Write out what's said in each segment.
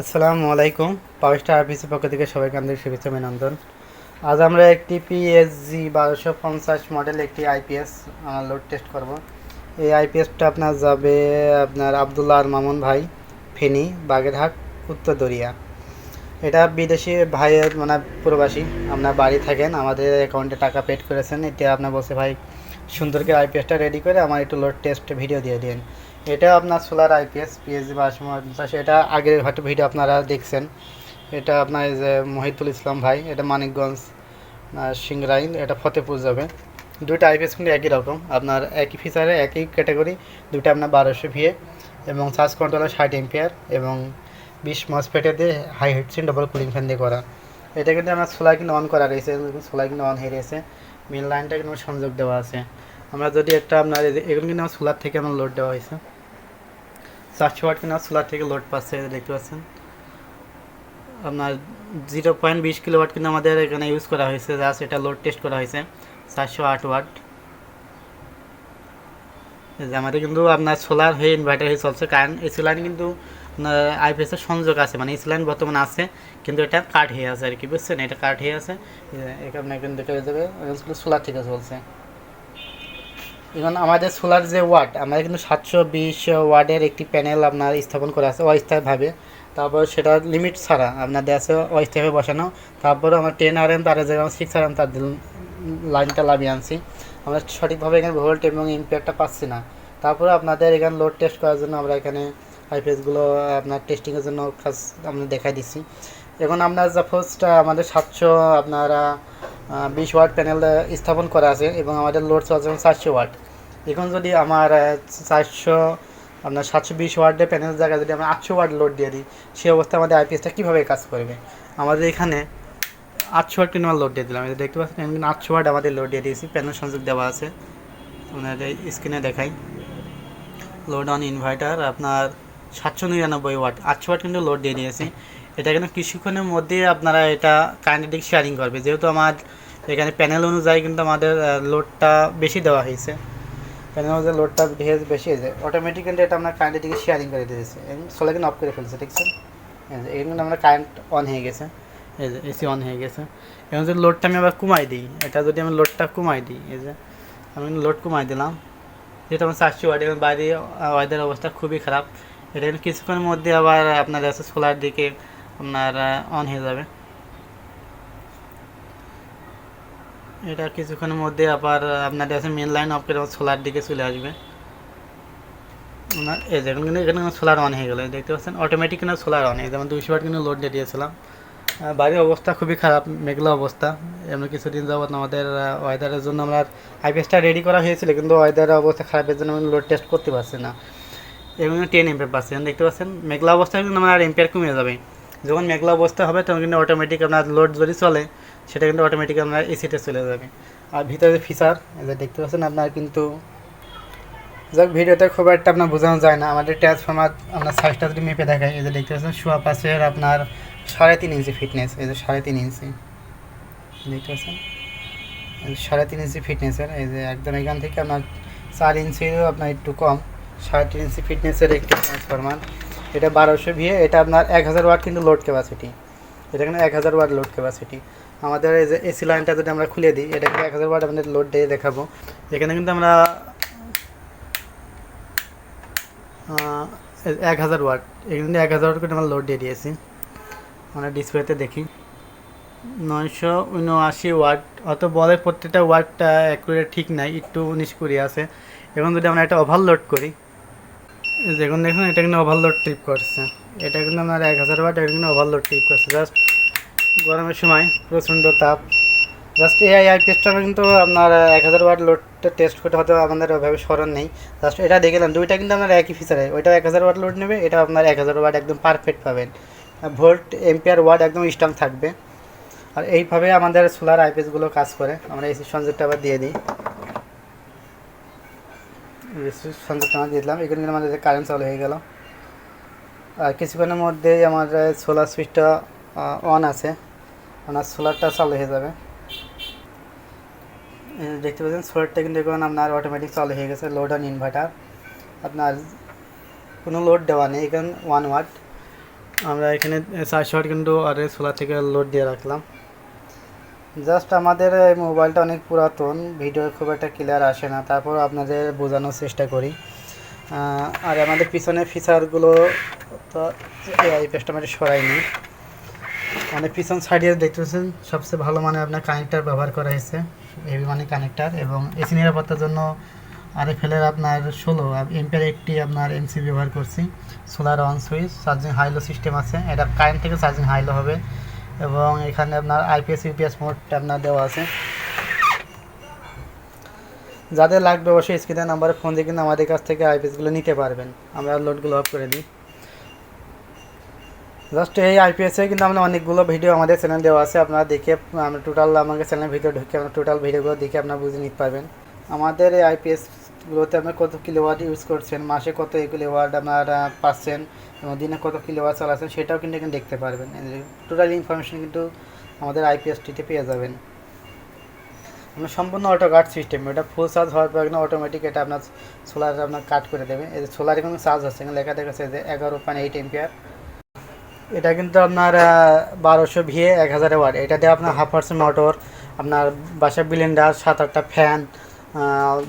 আসসালামু আলাইকুম। পাওয়ার স্টার আরপিসির পক্ষ থেকে সবাইকে আন্তরিক শুভেচ্ছা অভিনন্দন। আজ আমরা একটি পিএসজি বারোশো পঞ্চাশ মডেল একটি আইপিএস লোড টেস্ট করব। এই আইপিএসটা আপনার যাবে আপনার আবদুল্লাহ আর মামুন ভাই, ফেনী, বাগেরহাট, উত্তর দরিয়া। এটা বিদেশি ভাইয়ের মানে প্রবাসী। আপনার বাড়ি থাকেন, আমাদের অ্যাকাউন্টে টাকা পেড করেছেন। এটা আপনার বসে ভাই, সুন্দর করে আইপিএসটা রেডি করে আমার একটু লোড টেস্ট ভিডিও দিয়ে দিন। এটা আপনার সোলার আইপিএস পিএসজি বা পঞ্চাশ এটা আগের হয়তো ভিডিও আপনারা দেখছেন। এটা আপনার যে মহিতুল ইসলাম ভাই এটা মানিকগঞ্জ আহ, সিংরাইল এটা ফতেপুর যাবে। দুইটা আইপিএস কিন্তু একই রকম। আপনার একই ফিচারে একই ক্যাটাগরি দুইটা আপনার বারোশো ভিএ এবং চার্জ কন্ট্রোলার ষাট এম্পিয়ার এবং বিশ মসফেটে দিয়ে high heatsink double cooling fan দিয়ে করা। এটা কিন্তু আমার সোলার কিন্তু অন করা রয়েছে সোলার কিন্তু অন হয়ে রয়েছে। মেন লাইনটা কিন্তু সংযোগ দেওয়া আছে। আমরা যদি একটা আপনার এগুলো কিন্তু আমার সোলার থেকে আমার লোড দেওয়া হয়েছে। চারশো ওয়াট কিন্তু সোলার থেকে লোড পাচ্ছে দেখতে পাচ্ছেন। আপনার জিরো পয়েন্ট বিশ কিলো ওয়াট কিন্তু আমাদের এখানে ইউজ করা হয়েছে জাস্ট এটা লোড টেস্ট করা হয়েছে, চারশো আট ওয়াট আমাদের কিন্তু আপনার সোলার হয়ে ইনভার্টার হয়ে চলছে, কারণ এসি লাইন কিন্তু আইপিএসের সংযোগ আছে মানে এসি লাইন বর্তমানে আছে, কিন্তু এটা কাট হয়ে আছে আর কি, বুঝছেন? এটা কাট হয়ে আছে এখানে এখানে দেখে যাবে সোলার থেকে চলছে এখন আমাদের সোলার যে ওয়ার্ড আমাদের কিন্তু সাতশো বিশ ওয়ার্ডের একটি প্যানেল আপনার স্থাপন করা আছে অস্থায়ীভাবে। তারপর সেটা লিমিট ছাড়া আপনাদের আছে অস্থায়ীভাবে বসানো। তারপরে আমরা টেন আর এম তার জায়গায় সিক্স আর এম তার লাইনটা লাগিয়ে আনছি। আমরা সঠিকভাবে এখানে ভোল্ট এবং ইম্প্যাক্টটা পাচ্ছি না। তারপরে আপনাদের এখানে লোড টেস্ট করার জন্য আমরা এখানে আইপিএসগুলো আপনার টেস্টিংয়ের জন্য কাজ আমরা দেখাই দিচ্ছি। এখন আপনার সাপোজ আমাদের সাতশো আপনারা বিশ ওয়াট প্যানেল স্থাপন করা আছে এবং আমাদের লোড চলছে চারশো ওয়াট এখন যদি আমার চারশো, আপনার সাতশো বিশ ওয়ার্ডের প্যানেলের জায়গায় যদি আমরা আটশো ওয়ার্ড লোড দিয়ে দিই, সেই অবস্থায় আমাদের আইপিএসটা কীভাবে কাজ করবে? আমাদের এখানে আটশো ওয়াট কিন্তু লোড দিয়ে দিলাম। দেখতে পাচ্ছেন কিন্তু আটশো ওয়ার্ড আমাদের লোড দিয়ে দিয়েছি। প্যানেল সংযোগ দেওয়া আছে। আপনাদের স্ক্রিনে দেখাই। লোড অন ইনভার্টার আপনার সাতশো নিরানব্বই ওয়াট। আটশো ওয়াট কিন্তু লোড দিয়ে দিয়েছি। এটা কিন্তু কিছুক্ষণের মধ্যে আপনারা এটা কাইনেটিক শেয়ারিং করবে। যেহেতু আমার এখানে প্যানেল অনুযায়ী কিন্তু আমাদের লোডটা বেশি দেওয়া হয়েছে। প্যানেল অনুযায়ী লোডটা ভেজ বেশি হয়েছে। অটোমেটিক কিন্তু এটা আমরা কারেন্টের দিকে শেয়ারিং করে দিয়েছে সোলার অফ করে ফেলছে, ঠিক আছে? যে, এখানে আমরা কারেন্ট অন হয়ে গেছে। এই যে এসি অন হয়ে গেছে। এবং যদি লোডটা আমি আবার কমাই দিই, এটা যদি আমি লোডটা কমাই দিই, এই যে, আমি লোড কমাই দিলাম। যেহেতু আমার চারশো ওয়াট এবং বাইরে ওয়েদার অবস্থা খুবই খারাপ। এটা কিছুক্ষণের মধ্যে আবার আপনার সোলার দিকে আপনার অন হয়ে যাবে। এটা কিছুক্ষণের মধ্যে আবার আপনার আছে মেন লাইন অফ করে সোলার দিকে চলে আসবে। আপনার এই দেখুন কিন্তু, এখানে সোলার অন হয়ে গেলো, দেখতে পাচ্ছেন? অটোমেটিক কিন্তু সোলার অন যেমন দুইশো ওয়াট কিন্তু লোড দিয়ে দিয়েছিলাম। বাড়ির অবস্থা খুবই খারাপ, মেঘলা অবস্থা। এমনি কিছুদিন যাবত আমাদের ওয়েদারের জন্য আমরা আইপিএসটা রেডি করা হয়েছিল, কিন্তু ওয়েদারের অবস্থা খারাপের জন্য আমি লোড টেস্ট করতে পারছি না। এবং টেন এম্পিয়ার পাচ্ছি দেখতে পাচ্ছেন? মেঘলা অবস্থায় কিন্তু আমার এম্পিয়ার কমে যাবে। যখন মেঘলা অবস্থা হবে, তখন কিন্তু অটোমেটিক আপনার লোড যদি চলে সেটা কিন্তু অটোমেটিক আপনার এসিতে চলে যাবে। আর ভিতরে ফিচার যে দেখতে পাচ্ছেন আপনার কিন্তু, যাক, ভিডিওতে খুব একটা আপনার বোঝানো যায় না। আমাদের ট্রান্সফর্মার আপনার সাইজটা যদি মেপে দেখায় এই যে দেখতে পাচ্ছেন শোয়া পাশের আপনার সাড়ে তিন ইঞ্চি ফিটনেস এই যে সাড়ে তিন ইঞ্চি দেখতে পাচ্ছেন? এই সাড়ে তিন ইঞ্চি ফিটনেসের এই যে একদম এখান থেকে আপনার চার ইঞ্চিরও আপনার একটু কম। সাড়ে তিন ইঞ্চি ফিটনেসের একটি ট্রান্সফরমার এটা বারোশো ভিএ এটা আপনার এক হাজার ওয়াট কিন্তু লোড ক্যাপাসিটি এটা কিন্তু এক হাজার ওয়াট লোড ক্যাপাসিটি আমাদের এই যে এসি লাইনটা যদি আমরা খুলে দিই এটা কিন্তু এক হাজার ওয়াট আমাদের লোড দিয়ে দেখাবো। এখানে কিন্তু আমরা এক হাজার ওয়াট এখানে এক হাজার ওয়াট করে আমরা লোড দিয়ে দিয়েছি। আমরা ডিসপ্লেতে দেখি। নয়শো উনআশি ওয়াট অত বলে প্রত্যেকটা ওয়াটটা অ্যাকুরেট ঠিক নাই, একটু উনিশ কুড়ি আছে। এখন যদি আমরা এটা ওভারলোড করি, এই যে এখন দেখুন, এটা কিন্তু ওভারলোড ট্রিপ করছে। এটা কিন্তু আপনার এক হাজার ওয়াট এটা কিন্তু ওভারলোড ট্রিপ করছে। জাস্ট গরমের সময় প্রচণ্ড তাপ। জাস্ট এআই আইপিএসটা কিন্তু আপনার এক হাজার ওয়াট লোডটা টেস্ট করতে হয়তো আমাদের ওইভাবে স্মরণ নেই। জাস্ট এটা দেখলাম, দুইটা কিন্তু আপনার একই ফিচারে ওইটাও এক হাজার ওয়াট লোড নেবে, এটা আপনার এক হাজার ওয়াট একদম পারফেক্ট পাবেন। ভোল্ট এম্পিয়ার ওয়াট একদম স্ট্রং থাকবে। আর এইভাবে আমাদের সোলার আইপিএসগুলো কাজ করে। আমরা এসি সংযোগটা আবার দিয়ে দিই। সংযোগটা আমরা দিয়ে দিলাম। এখানে আমাদের কারেন্ট চালু হয়ে গেল। আর কিছুক্ষণের মধ্যেই আমার সোলার সুইচটা অন আছে। আপনার সোলারটা চালু হয়ে যাবে। দেখতে পাচ্ছেন, সোলারটা কিন্তু এখন আপনার অটোমেটিক চালু হয়ে গেছে লোড অন ইনভার্টার আপনার কোনো লোড দেওয়া নেই, এখানে ওয়ান ওয়াট আমরা এখানে চারশো ওয়াট কিন্তু আর সোলার থেকে লোড দিয়ে রাখলাম। জাস্ট আমাদের মোবাইলটা অনেক পুরাতন ভিডিও খুব একটা ক্লিয়ার আসে না, তারপর আপনাদের বোঝানোর চেষ্টা করি। আর আমাদের পিছনে ফিচারগুলো তো এই পেজটা আমি সরাইনি মানে পিছন সাইডে দেখতেছেন, সবচেয়ে ভালো মানে আপনার কানেক্টার ব্যবহার করা হয়েছে হেভি মানে কানেক্টার এবং এসি নিরাপত্তার জন্য আর ফেলের আপনার ষোলো এমপের একটি আপনার এমসি ব্যবহার করছি solar on switch charging high low system আছে, এটা কারেন্ট থেকে চার্জিং হাইলো হবে এবং এখানে আপনার আইপিএস ইউপিএস মোডটা আপনার দেওয়া আছে। যাদের লাগবে অবশ্যই স্ক্রিনের নাম্বারে ফোন দিয়ে কিন্তু আমাদের কাছ থেকে আইপিএসগুলো নিতে পারবেন, আমরা লোডগুলো অফ করে দিই। জাস্ট এই আইপিএসে কিন্তু আমরা অনেকগুলো ভিডিও আমাদের চ্যানেল দেওয়া আছে, আপনারা দেখে আমরা টোটাল আমাকে চ্যানেল ভিডিও ঢুকে আপনার টোটাল ভিডিওগুলো দেখে আপনারা বুঝে নিতে পারবেন। আমাদের এই আইপিএসগুলোতে আপনার কত কিলোওয়াট ইউজ করছেন, মাসে কত কিলোওয়াট আপনার পাচ্ছেন, এবং দিনে কত কিলোওয়াট চালাচ্ছেন, সেটাও কিন্তু এখানে দেখতে পারবেন। টোটাল ইনফরমেশন কিন্তু আমাদের আইপিএসটিতে পেয়ে যাবেন। আপনার সম্পূর্ণ অটো কাট সিস্টেম এটা ফুল চার্জ হওয়ার পর কিন্তু অটোমেটিক এটা আপনার সোলার আপনার কাট করে দেবে। এই সোলারে কিন্তু চার্জ আছে এখানে লেখা দেখাচ্ছে যে এগারো পয়েন্ট এইট এম্পিয়ার এটা কিন্তু আপনার বারোশো ভিএ এক হাজার ওয়াট এটা দিয়ে আপনার হাফ পার্সেন্ট মোটর আপনার বাসা ব্লেন্ডার সাত আটটা ফ্যান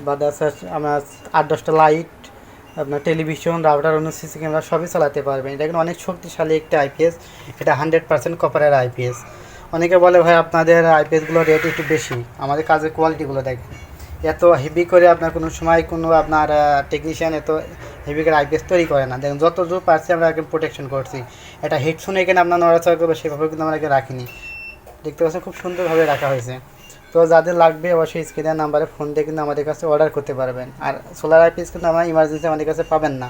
বা আপনার আট, দশটা লাইট আপনার টেলিভিশন রাউটার অন্য সিসি ক্যামেরা সবই চালাতে পারবেন। এটা কিন্তু অনেক শক্তিশালী একটা আইপিএস এটা হান্ড্রেড পার্সেন্ট কপারের আইপিএস অনেকে বলে, ভাই, আপনাদের আইপিএসগুলো রেট একটু বেশি। আমাদের কাজের কোয়ালিটিগুলো দেখেন। এত হেভি করে আপনার কোনো সময় কোনো আপনার টেকনিশিয়ান এত হেভি করে আইপিএস তৈরি করে না। দেখেন যত দূর পারছি আমরা একদম প্রোটেকশন করছি। এটা হেডফোনে এখানে আপনার নড়াচড়া করবে, সেভাবে কিন্তু আমরা একে রাখিনি। দেখতে পাচ্ছেন খুব সুন্দরভাবে রাখা হয়েছে। তো যাদের লাগবে অবশ্যই স্ক্রিনের নাম্বারে ফোন দিয়ে কিন্তু আমাদের কাছে অর্ডার করতে পারবেন। আর সোলার আইপিএস কিন্তু আমরা ইমার্জেন্সি আমাদের কাছে পাবেন না।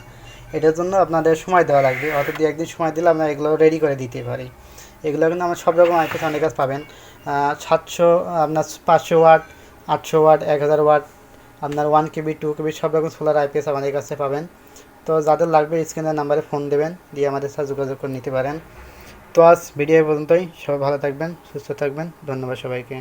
এটার জন্য আপনাদের সময় দেওয়া লাগবে। হয়তো দু একদিন সময় দিলে আমরা এগুলো রেডি করে দিতে পারি। এগুলো কিন্তু আমরা সব রকম আইপিএস আমাদের কাছে পাবেন। সাতশো, আপনার পাঁচশো ওয়াট আটশো ওয়াট, এক হাজার ওয়াট, আপনার ওয়ান কেবি টু কেবি সব রকম সোলার আইপিএস আমাদের কাছে পাবেন। তো যাদের লাগবে স্ক্রিনের নাম্বারে ফোন দেবেন, দিয়ে আমাদের সাথে যোগাযোগ করে নিতে পারেন। তো আজ ভিডিও পর্যন্তই, সবাই ভালো থাকবেন, সুস্থ থাকবেন, ধন্যবাদ সবাইকে।